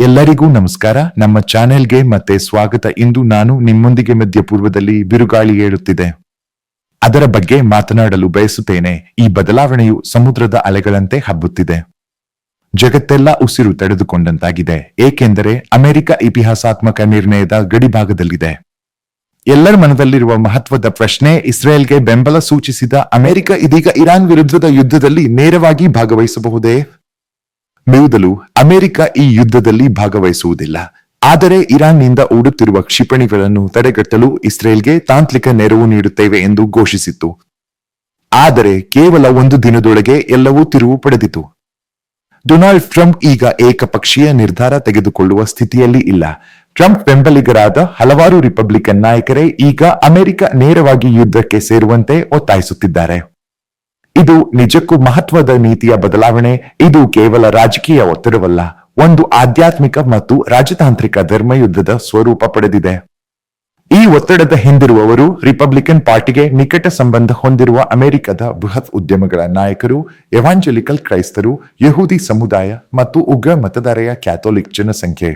ಎಲ್ಲರಿಗೂ ನಮಸ್ಕಾರ. ನಮ್ಮ ಚಾನೆಲ್ಗೆ ಮತ್ತೆ ಸ್ವಾಗತ. ಇಂದು ನಾನು ನಿಮ್ಮೊಂದಿಗೆ ಮಧ್ಯಪೂರ್ವದಲ್ಲಿ ಬಿರುಗಾಳಿ ಏಳುತ್ತಿದೆ ಅದರ ಬಗ್ಗೆ ಮಾತನಾಡಲು ಬಯಸುತ್ತೇನೆ. ಈ ಬದಲಾವಣೆಯು ಸಮುದ್ರದ ಅಲೆಗಳಂತೆ ಹಬ್ಬುತ್ತಿದೆ. ಜಗತ್ತೆಲ್ಲ ಉಸಿರು ತಡೆದುಕೊಂಡಂತಾಗಿದೆ. ಏಕೆಂದರೆ ಅಮೆರಿಕ ಇತಿಹಾಸಾತ್ಮಕ ನಿರ್ಣಯದ ಗಡಿಭಾಗದಲ್ಲಿದೆ. ಎಲ್ಲರ ಮನದಲ್ಲಿರುವ ಮಹತ್ವದ ಪ್ರಶ್ನೆ ಇಸ್ರೇಲ್ಗೆ ಬೆಂಬಲ ಸೂಚಿಸಿದ ಅಮೆರಿಕ ಇದೀಗ ಇರಾನ್ ವಿರುದ್ಧದ ಯುದ್ಧದಲ್ಲಿ ನೇರವಾಗಿ ಭಾಗವಹಿಸಬಹುದೇ? ಮೊದಲು ಅಮೆರಿಕ ಈ ಯುದ್ಧದಲ್ಲಿ ಭಾಗವಹಿಸುವುದಿಲ್ಲ. ಆದರೆ ಇರಾನ್ನಿಂದ ಓಡುತ್ತಿರುವ ಕ್ಷಿಪಣಿಗಳನ್ನು ತಡೆಗಟ್ಟಲು ಇಸ್ರೇಲ್ಗೆ ತಾಂತ್ರಿಕ ನೆರವು ನೀಡುತ್ತೇವೆ ಎಂದು ಘೋಷಿಸಿತ್ತು. ಆದರೆ ಕೇವಲ ಒಂದು ದಿನದೊಳಗೆ ಎಲ್ಲವೂ ತಿರುವು ಪಡೆದಿತು. ಡೊನಾಲ್ಡ್ ಟ್ರಂಪ್ ಈಗ ಏಕಪಕ್ಷೀಯ ನಿರ್ಧಾರ ತೆಗೆದುಕೊಳ್ಳುವ ಸ್ಥಿತಿಯಲ್ಲಿ ಇಲ್ಲ. ಟ್ರಂಪ್ ಬೆಂಬಲಿಗರಾದ ಹಲವಾರು ರಿಪಬ್ಲಿಕನ್ ನಾಯಕರೇ ಈಗ ಅಮೆರಿಕ ನೇರವಾಗಿ ಯುದ್ಧಕ್ಕೆ ಸೇರುವಂತೆ ಒತ್ತಾಯಿಸುತ್ತಿದ್ದಾರೆ. ಇದು ನಿಜಕ್ಕೂ ಮಹತ್ವದ ನೀತಿಯ ಬದಲಾವಣೆ, ಇದು ಕೇವಲ ರಾಜಕೀಯ ಒತ್ತಡವಲ್ಲ, ಒಂದು ಆಧ್ಯಾತ್ಮಿಕ ಮತ್ತು ರಾಜತಾಂತ್ರಿಕ ಧರ್ಮಯುದ್ಧದ ಸ್ವರೂಪ ಪಡೆದಿದೆ. ಈ ಒತ್ತಡದ ಹಿಂದಿರುವವರು ರಿಪಬ್ಲಿಕನ್ ಪಾರ್ಟಿಗೆ ನಿಕಟ ಸಂಬಂಧ ಹೊಂದಿರುವ ಅಮೆರಿಕದ ಬೃಹತ್ ಉದ್ಯಮಗಳ ನಾಯಕರು, ಎವಾಂಜಲಿಕಲ್ ಕ್ರೈಸ್ತರು, ಯಹೂದಿ ಸಮುದಾಯ ಮತ್ತು ಉಗ್ರ ಮತದಾರೆಯ ಕ್ಯಾಥೋಲಿಕ್ ಜನಸಂಖ್ಯೆ.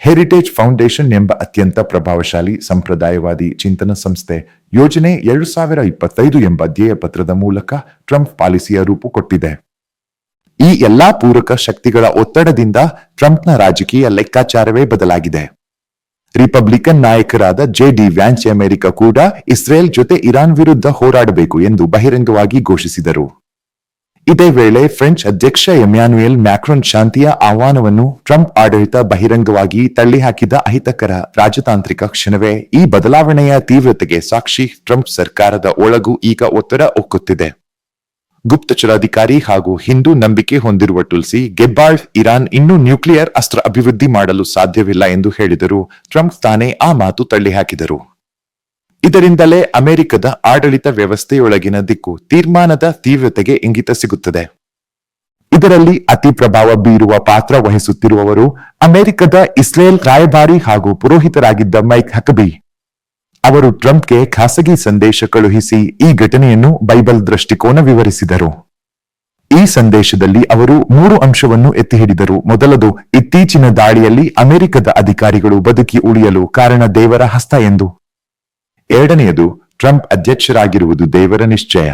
ಹೆರಿಟೇಜ್ ಫೌಂಡೇಶನ್ ಎಂಬ ಅತ್ಯಂತ ಪ್ರಭಾವಶಾಲಿ ಸಂಪ್ರದಾಯವಾದಿ ಚಿಂತನ ಸಂಸ್ಥೆ ಯೋಜನೆ ಎರಡು ಸಾವಿರ ಇಪ್ಪತ್ತೈದು ಎಂಬ ಧ್ಯೇಯ ಪತ್ರದ ಮೂಲಕ ಟ್ರಂಪ್ ಪಾಲಿಸಿಯ ರೂಪು ಕೊಟ್ಟಿದೆ. ಈ ಎಲ್ಲಾ ಪೂರಕ ಶಕ್ತಿಗಳ ಒತ್ತಡದಿಂದ ಟ್ರಂಪ್ನ ರಾಜಕೀಯ ಲೆಕ್ಕಾಚಾರವೇ ಬದಲಾಗಿದೆ. ರಿಪಬ್ಲಿಕನ್ ನಾಯಕರಾದ ಜೆ ಡಿ ವ್ಯಾನ್ಸ್ ಅಮೆರಿಕ ಕೂಡ ಇಸ್ರೇಲ್ ಜೊತೆ ಇರಾನ್ ವಿರುದ್ಧ ಹೋರಾಡಬೇಕು ಎಂದು ಬಹಿರಂಗವಾಗಿ ಘೋಷಿಸಿದರು. ಇದೇ ವೇಳೆ ಫ್ರೆಂಚ್ ಅಧ್ಯಕ್ಷ ಎಮ್ಯಾನ್ಯುಯಲ್ ಮ್ಯಾಕ್ರೋನ್ ಶಾಂತಿಯ ಆಹ್ವಾನವನ್ನು ಟ್ರಂಪ್ ಆಡಳಿತ ಬಹಿರಂಗವಾಗಿ ತಳ್ಳಿಹಾಕಿದ ಅಹಿತಕರ ರಾಜತಾಂತ್ರಿಕ ಕ್ಷಣವೇ ಈ ಬದಲಾವಣೆಯ ತೀವ್ರತೆಗೆ ಸಾಕ್ಷಿ ಟ್ರಂಪ್ ಸರ್ಕಾರದ ಒಳಗೂ ಈಗ ಒತ್ತಡ ಒಕ್ಕುತ್ತಿದೆ. ಗುಪ್ತಚರಾಧಿಕಾರಿ ಹಾಗೂ ಹಿಂದೂ ನಂಬಿಕೆ ಹೊಂದಿರುವ ತುಲ್ಸಿ ಗೆಬ್ಬಾಳ್ ಇರಾನ್ ಇನ್ನೂ ನ್ಯೂಕ್ಲಿಯರ್ ಅಸ್ತ್ರ ಅಭಿವೃದ್ಧಿ ಮಾಡಲು ಸಾಧ್ಯವಿಲ್ಲ ಎಂದು ಹೇಳಿದರು ಟ್ರಂಪ್ ತಾನೇ ಆ ಮಾತು ತಳ್ಳಿಹಾಕಿದರು. ಇದರಿಂದಲೇ ಅಮೆರಿಕದ ಆಡಳಿತ ವ್ಯವಸ್ಥೆಯೊಳಗಿನ ದಿಕ್ಕು ತೀರ್ಮಾನದ ತೀವ್ರತೆಗೆ ಇಂಗಿತ ಸಿಗುತ್ತದೆ. ಇದರಲ್ಲಿ ಅತಿ ಪ್ರಭಾವ ಬೀರುವ ಪಾತ್ರ ವಹಿಸುತ್ತಿರುವವರು ಅಮೆರಿಕದ ಇಸ್ರೇಲ್ ರಾಯಭಾರಿ ಹಾಗೂ ಪುರೋಹಿತರಾಗಿದ್ದ ಮೈಕ್ ಹಕಬಿ. ಅವರು ಟ್ರಂಪ್ಗೆ ಖಾಸಗಿ ಸಂದೇಶ ಕಳುಹಿಸಿ ಈ ಘಟನೆಯನ್ನು ಬೈಬಲ್ ದೃಷ್ಟಿಕೋನ ವಿವರಿಸಿದರು. ಈ ಸಂದೇಶದಲ್ಲಿ ಅವರು ಮೂರು ಅಂಶವನ್ನು ಎತ್ತಿ ಹಿಡಿದರು ಮೊದಲದು, ಇತ್ತೀಚಿನ ದಾಳಿಯಲ್ಲಿ ಅಮೆರಿಕದ ಅಧಿಕಾರಿಗಳು ಬದುಕಿ ಉಳಿಯಲು ಕಾರಣ ದೇವರ ಹಸ್ತ ಎಂದು. ಎರಡನೆಯದು ಟ್ರಂಪ್ ಅಧ್ಯಕ್ಷರಾಗಿರುವುದು ದೇವರ ನಿಶ್ಚಯ.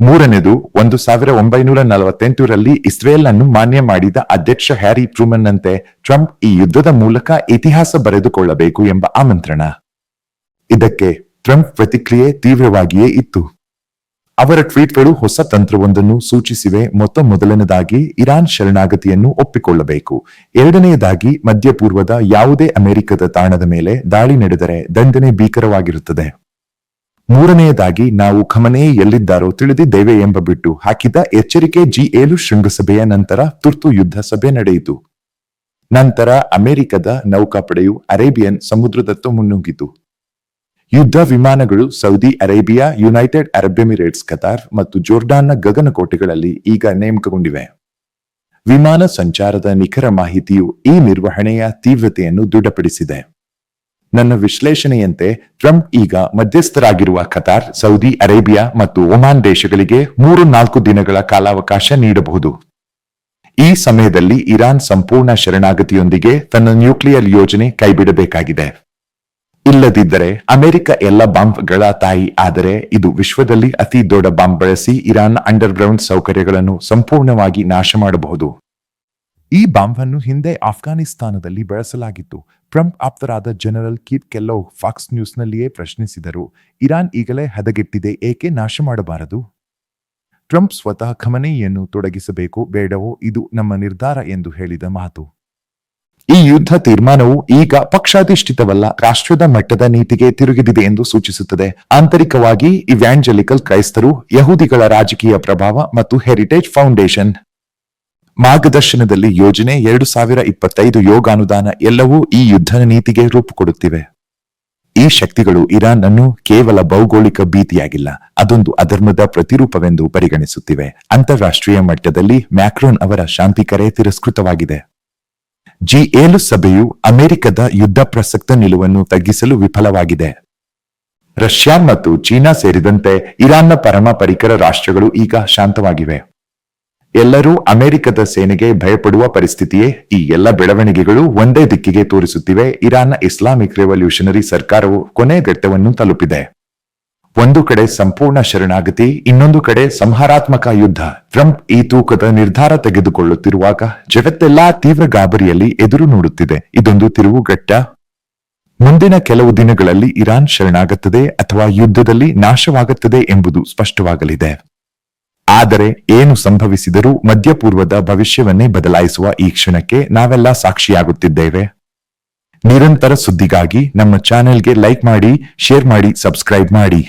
ಮೂರನೇದು ಒಂದು ಸಾವಿರ ಒಂಬೈನೂರ ನಲವತ್ತೆಂಟರಲ್ಲಿ ಇಸ್ರೇಲ್ ಅನ್ನು ಮಾನ್ಯ ಮಾಡಿದ ಅಧ್ಯಕ್ಷ ಹ್ಯಾರಿ ಟ್ರೂಮನ್ ನಂತೆ ಟ್ರಂಪ್ ಈ ಯುದ್ಧದ ಮೂಲಕ ಇತಿಹಾಸ ಬರೆದುಕೊಳ್ಳಬೇಕು ಎಂಬ ಆಮಂತ್ರಣ. ಇದಕ್ಕೆ ಟ್ರಂಪ್ ಪ್ರತಿಕ್ರಿಯೆ ತೀವ್ರವಾಗಿಯೇ ಇತ್ತು. ಅವರ ಟ್ವೀಟ್ಗಳು ಹೊಸ ತಂತ್ರವೊಂದನ್ನು ಸೂಚಿಸಿವೆ. ಮೊತ್ತ ಮೊದಲನೇದಾಗಿ ಇರಾನ್ ಶರಣಾಗತಿಯನ್ನು ಒಪ್ಪಿಕೊಳ್ಳಬೇಕು. ಎರಡನೆಯದಾಗಿ ಮಧ್ಯಪೂರ್ವದ ಯಾವುದೇ ಅಮೆರಿಕದ ತಾಣದ ಮೇಲೆ ದಾಳಿ ನಡೆದರೆ ದಂಡನೆ ಭೀಕರವಾಗಿರುತ್ತದೆ. ಮೂರನೆಯದಾಗಿ ನಾವು ಖಮನೆ ಎಲ್ಲಿದ್ದಾರೋ ತಿಳಿದಿದ್ದೇವೆ ಎಂಬ ಬಿಟ್ಟು ಹಾಕಿದ ಎಚ್ಚರಿಕೆ ಜಿ ಏಳು ಶೃಂಗಸಭೆಯ ನಂತರ ತುರ್ತು ಯುದ್ಧ ಸಭೆ ನಡೆಯಿತು. ನಂತರ ಅಮೆರಿಕದ ನೌಕಾಪಡೆಯು ಅರೇಬಿಯನ್ ಸಮುದ್ರದತ್ತ ಮುನ್ನುಗ್ಗಿತು. ಯುದ್ಧ ವಿಮಾನಗಳು Saudi Arabia, United Arab Emirates, Qatar ಮತ್ತು ಜೋರ್ಡಾನ್ನ ಗಗನಕೋಟೆಗಳಲ್ಲಿ ಈಗ ನೇಮಕಗೊಂಡಿವೆ. ವಿಮಾನ ಸಂಚಾರದ ನಿಖರ ಮಾಹಿತಿಯು ಈ ನಿರ್ವಹಣೆಯ ತೀವ್ರತೆಯನ್ನು ದೃಢಪಡಿಸಿದೆ. ನನ್ನ ವಿಶ್ಲೇಷಣೆಯಂತೆ, ಟ್ರಂಪ್ ಈಗ ಮಧ್ಯಸ್ಥರಾಗಿರುವ ಕತಾರ್, ಸೌದಿ ಅರೇಬಿಯಾ ಮತ್ತು ಒಮಾನ್ ದೇಶಗಳಿಗೆ ಮೂರು ನಾಲ್ಕು ದಿನಗಳ ಕಾಲಾವಕಾಶ ನೀಡಬಹುದು. ಈ ಸಮಯದಲ್ಲಿ ಇರಾನ್ ಸಂಪೂರ್ಣ ಶರಣಾಗತಿಯೊಂದಿಗೆ ತನ್ನ ನ್ಯೂಕ್ಲಿಯರ್ ಯೋಜನೆ ಕೈಬಿಡಬೇಕಾಗಿದೆ. ಇಲ್ಲದಿದ್ದರೆ ಅಮೆರಿಕ ಎಲ್ಲ ಬಾಂಬ್ಗಳ ತಾಯಿ ಆದರೆ ಇದು ವಿಶ್ವದಲ್ಲಿ ಅತಿ ದೊಡ್ಡ ಬಾಂಬ್ ಬಳಸಿ ಇರಾನ್ ಅಂಡರ್ಗ್ರೌಂಡ್ ಸೌಕರ್ಯಗಳನ್ನು ಸಂಪೂರ್ಣವಾಗಿ ನಾಶ ಮಾಡಬಹುದು. ಈ ಬಾಂಬ್ ಅನ್ನು ಹಿಂದೆ ಆಫ್ಘಾನಿಸ್ತಾನದಲ್ಲಿ ಬಳಸಲಾಗಿತ್ತು. ಟ್ರಂಪ್ ಆಪ್ತರಾದ ಜನರಲ್ ಕೀಪ್ ಕೆಲ್ಲೋ ಫಾಕ್ಸ್ ನ್ಯೂಸ್ನಲ್ಲಿಯೇ ಪ್ರಶ್ನಿಸಿದರು, ಇರಾನ್ ಈಗಲೇ ಹದಗೆಟ್ಟಿದೆ, ಏಕೆ ನಾಶ ಮಾಡಬಾರದು? ಟ್ರಂಪ್ ಸ್ವತಃ ಖಮನೆಯನ್ನು ತೊಡಗಿಸಬೇಕು, ಬೇಡವೋ, ಇದು ನಮ್ಮ ನಿರ್ಧಾರ ಎಂದು ಹೇಳಿದ ಮಾತು. ಈ ಯುದ್ಧ ತೀರ್ಮಾನವು ಈಗ ಪಕ್ಷಾಧಿಷ್ಠಿತವಲ್ಲ, ರಾಷ್ಟ್ರದ ಮಟ್ಟದ ನೀತಿಗೆ ತಿರುಗಿದಿದೆ ಎಂದು ಸೂಚಿಸುತ್ತದೆ. ಆಂತರಿಕವಾಗಿ ಇವ್ಯಾಂಜಲಿಕಲ್ ಕ್ರೈಸ್ತರು, ಯಹೂದಿಗಳ ರಾಜಕೀಯ ಪ್ರಭಾವ ಮತ್ತು ಹೆರಿಟೇಜ್ ಫೌಂಡೇಶನ್. ಮಾರ್ಗದರ್ಶನದಲ್ಲಿ ಯೋಜನೆ ಎರಡು ಸಾವಿರ ಇಪ್ಪತ್ತೈದು ಯೋಗಾನುದಾನ ಎಲ್ಲವೂ ಈ ಯುದ್ಧ ನೀತಿಗೆ ರೂಪುಕೊಡುತ್ತಿವೆ. ಈ ಶಕ್ತಿಗಳು ಇರಾನ್ ಅನ್ನು ಕೇವಲ ಭೌಗೋಳಿಕ ಭೀತಿಯಾಗಿಲ್ಲ, ಅದೊಂದು ಅಧರ್ಮದ ಪ್ರತಿರೂಪವೆಂದು ಪರಿಗಣಿಸುತ್ತಿವೆ. ಅಂತಾರಾಷ್ಟ್ರೀಯ ಮಟ್ಟದಲ್ಲಿ ಮ್ಯಾಕ್ರೋನ್ ಅವರ ಶಾಂತಿ ಕರೆ ತಿರಸ್ಕೃತವಾಗಿದೆ. ಜಿ ಏಳು ಸಭೆಯು ಅಮೆರಿಕದ ಯುದ್ಧ ಪ್ರಸಕ್ತ ನಿಲುವನ್ನು ತಗ್ಗಿಸಲು ವಿಫಲವಾಗಿದೆ. ರಷ್ಯಾ ಮತ್ತು ಚೀನಾ ಸೇರಿದಂತೆ ಇರಾನ್ನ ಪರಮ ಪರಿಕರ ರಾಷ್ಟ್ರಗಳು ಈಗ ಶಾಂತವಾಗಿವೆ. ಎಲ್ಲರೂ ಅಮೆರಿಕದ ಸೇನೆಗೆ ಭಯಪಡುವ ಪರಿಸ್ಥಿತಿಯೇ ಈ ಎಲ್ಲ ಬೆಳವಣಿಗೆಗಳು ಒಂದೇ ದಿಕ್ಕಿಗೆ ತೋರಿಸುತ್ತಿವೆ. ಇರಾನ್ನ ಇಸ್ಲಾಮಿಕ್ ರೆವಲ್ಯೂಷನರಿ ಸರ್ಕಾರವು ಕೊನೆ ಘಟ್ಟವನ್ನು ತಲುಪಿದೆ. ಒಂದು ಕಡೆ ಸಂಪೂರ್ಣ ಶರಣಾಗತಿ, ಇನ್ನೊಂದು ಕಡೆ ಸಂಹಾರಾತ್ಮಕ ಯುದ್ಧ. ಟ್ರಂಪ್ ಈ ತೂಕದ ನಿರ್ಧಾರ ತೆಗೆದುಕೊಳ್ಳುತ್ತಿರುವಾಗ ಜಗತ್ತೆಲ್ಲಾ ತೀವ್ರ ಗಾಬರಿಯಲ್ಲಿ ಎದುರು ನೋಡುತ್ತಿದೆ. ಇದೊಂದು ತಿರುವುಘಟ್ಟ. ಮುಂದಿನ ಕೆಲವು ದಿನಗಳಲ್ಲಿ ಇರಾನ್ ಶರಣಾಗುತ್ತದೆ ಅಥವಾ ಯುದ್ಧದಲ್ಲಿ ನಾಶವಾಗುತ್ತದೆ ಎಂಬುದು ಸ್ಪಷ್ಟವಾಗಲಿದೆ. ಆದರೆ ಏನು ಸಂಭವಿಸಿದರೂ ಮಧ್ಯಪೂರ್ವದ ಭವಿಷ್ಯವನ್ನೇ ಬದಲಾಯಿಸುವ ಈ ಕ್ಷಣಕ್ಕೆ ನಾವೆಲ್ಲ ಸಾಕ್ಷಿಯಾಗುತ್ತಿದ್ದೇವೆ. ನಿರಂತರ ಸುದ್ದಿಗಾಗಿ ನಮ್ಮ ಚಾನೆಲ್ಗೆ ಲೈಕ್ ಮಾಡಿ, ಶೇರ್ ಮಾಡಿ, ಸಬ್ಸ್ಕ್ರೈಬ್ ಮಾಡಿ.